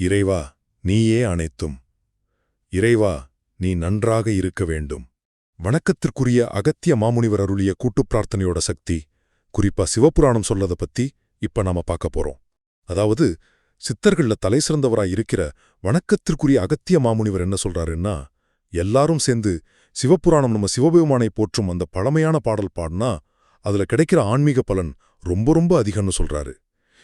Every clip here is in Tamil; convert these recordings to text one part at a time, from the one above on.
இறைவா நீயே அனைத்தும். இறைவா நீ நன்றாக இருக்க வேண்டும். வணக்கத்திற்குரிய அகத்திய மாமுனிவர் அருளிய கூட்டுப் பிரார்த்தனையோட சக்தி குறிப்பா சிவபுராணம் சொல்லதை பத்தி இப்ப நாம பார்க்க போறோம். அதாவது சித்தர்கள்ல தலை சிறந்தவரா இருக்கிற வணக்கத்திற்குரிய அகத்திய மாமுனிவர் என்ன சொல்றாருன்னா எல்லாரும் சேர்ந்து சிவபுராணம் நம்ம சிவபெருமானை போற்றும் அந்த பழமையான பாடல் பாடினா அதுல கிடைக்கிற ஆன்மீக பலன் ரொம்ப ரொம்ப அதிகம்னு சொல்றாரு.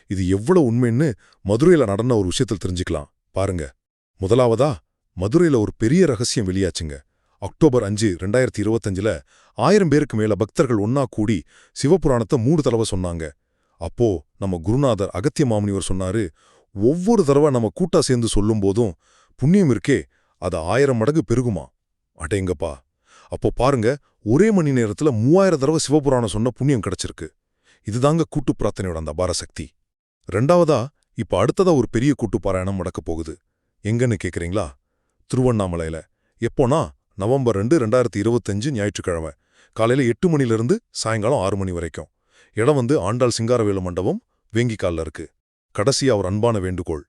இது எவ்வளவு உண்மைன்னு மதுரையில் நடந்த ஒரு விஷயத்தில் தெரிஞ்சுக்கலாம். பாருங்க. முதலாவதா மதுரையில் ஒரு பெரிய ரகசியம் வெளியாச்சுங்க. அக்டோபர் அஞ்சு ரெண்டாயிரத்தி இருபத்தஞ்சில் ஆயிரம் பேருக்கு மேல பக்தர்கள் ஒன்னா கூடி சிவபுராணத்தை மூணு தடவை சொன்னாங்க. அப்போ நம்ம குருநாதர் அகத்திய மாமுனிவர் சொன்னாரு ஒவ்வொரு தடவை நம்ம கூட்டா சேர்ந்து சொல்லும் போதும் புண்ணியம் இருக்கே அது ஆயிரம் மடங்கு பெருகுமா? அடேங்கப்பா. அப்போ பாருங்க ஒரே மணி நேரத்துல மூவாயிரம் தடவை சிவபுராணம் சொன்ன புண்ணியம் கிடைச்சிருக்கு. இதுதாங்க கூட்டு பிரார்த்தனையோட அந்த அபார சக்தி. ரெண்டாவதா இப்ப அடுத்ததா ஒரு பெரிய கூட்டு பாராயணம் நடக்கப் போகுது. எங்கன்னு கேக்குறீங்களா? திருவண்ணாமலையில. எப்போனா நவம்பர் ரெண்டு ரெண்டாயிரத்தி இருபத்தஞ்சு ஞாயிற்றுக்கிழமை. காலையில எட்டு மணிலிருந்து சாயங்காலம் ஆறு மணி வரைக்கும். இடம் வந்து ஆண்டாள் சிங்காரவேலு மண்டபம் வேங்கிக்கால்ல இருக்கு. கடைசியா ஒரு அன்பான வேண்டுகோள்.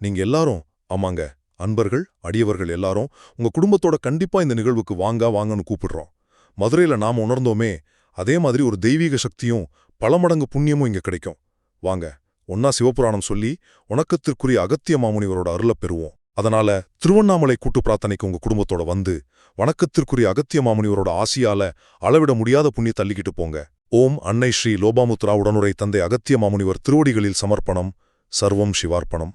நீங்க எல்லாரும் ஆமாங்க அன்பர்கள் அடியவர்கள் எல்லாரும் உங்க குடும்பத்தோட கண்டிப்பா இந்த நிகழ்வுக்கு வாங்க வாங்கன்னு கூப்பிடுறோம். மதுரையில நாம உணர்ந்தோமே அதே மாதிரி ஒரு தெய்வீக சக்தியும் பல மடங்கு புண்ணியமும் இங்க கிடைக்கும். வாங்க ஒன்னா சிவபுராணம் சொல்லி உணக்கத்திற்குரிய அகத்திய மாமுனிவரோட அருளை பெறுவோம். அதனால திருவண்ணாமலை கூட்டு பிரார்த்தனைக்கு உங்க குடும்பத்தோட வந்து வணக்கத்திற்குரிய அகத்திய மாமுனிவரோட ஆசியால அளவிட முடியாத புண்ணிய தள்ளிக்கிட்டு போங்க. ஓம் அன்னை ஸ்ரீ லோபாமுத்ரா உடனுரை தந்தை அகத்திய மாமுனிவர் திருவடிகளில் சமர்ப்பணம். சர்வம் சிவார்ப்பணம்.